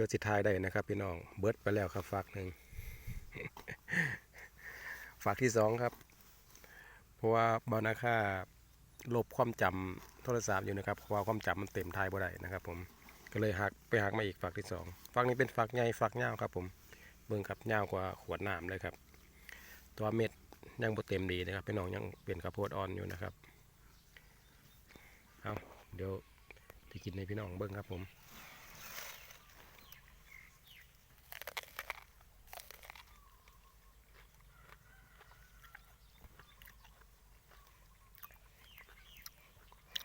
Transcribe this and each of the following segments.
พื่อสิทายได้นะครับพี่น้อง เบิร์ดไปแล้วครับฝากหนึ่งฝากที่สองครับ เพราะว่าบานาค่าลบความจำโทรศัพท์อยู่นะครับเพราะว่าความจำมันเต็มทายบ่ได้นะครับ ผมก็เลยหักไปหักมาอีกฝากที่สองฝากนี้เป็นฝากใหญ่ฝากยาครับ ผมเบิ่งครับยากว่าขวดน้ำเลยครับ ตัวเม็ดยังบ่เต็มดีนะครับพี่น้องยังเป็นข้าวโพดอ่อนอยู่นะครับเอาเดี๋ยวที่กินในพี่น้องเบิ่งครับผม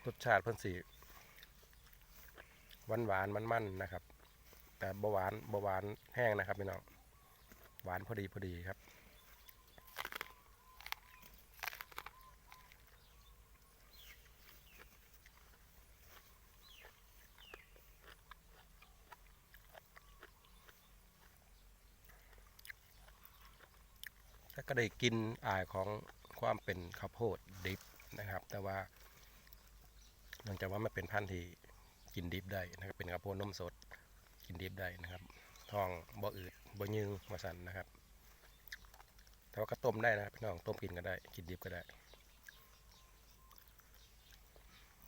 รสชาติเพิ่นสีหวานหวานมันมันๆนะครับ แต่บหวานบหวานแห้งนะครับพี่น้องหวานพอดีพอดีครับแล้วก็ได้กินอายของความเป็นข้าวโพดดิบนะครับ แต่ว่า เนื่องจากว่ามันเป็นพันธุ์ที่กินดิบได้นะครับเป็นข้าวโพดนมสดกินดิบได้นะครับท้องบ่ออืดบ่ยืงมาสันนะครับแต่ว่าก็ต้มได้นะครับพี่น้องต้มกินก็ได้ กินดิบก็ได้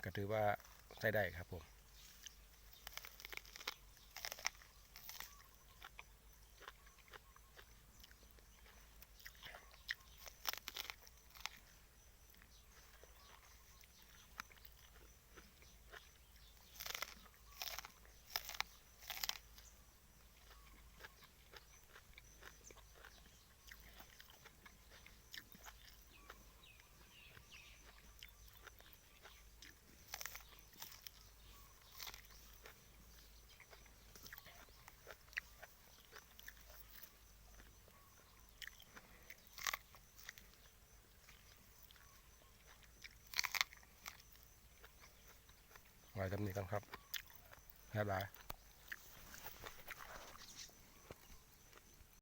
ก็ถือว่าใช้ได้ครับผม ไว้ทำนี้กันครับบ๊ายบาย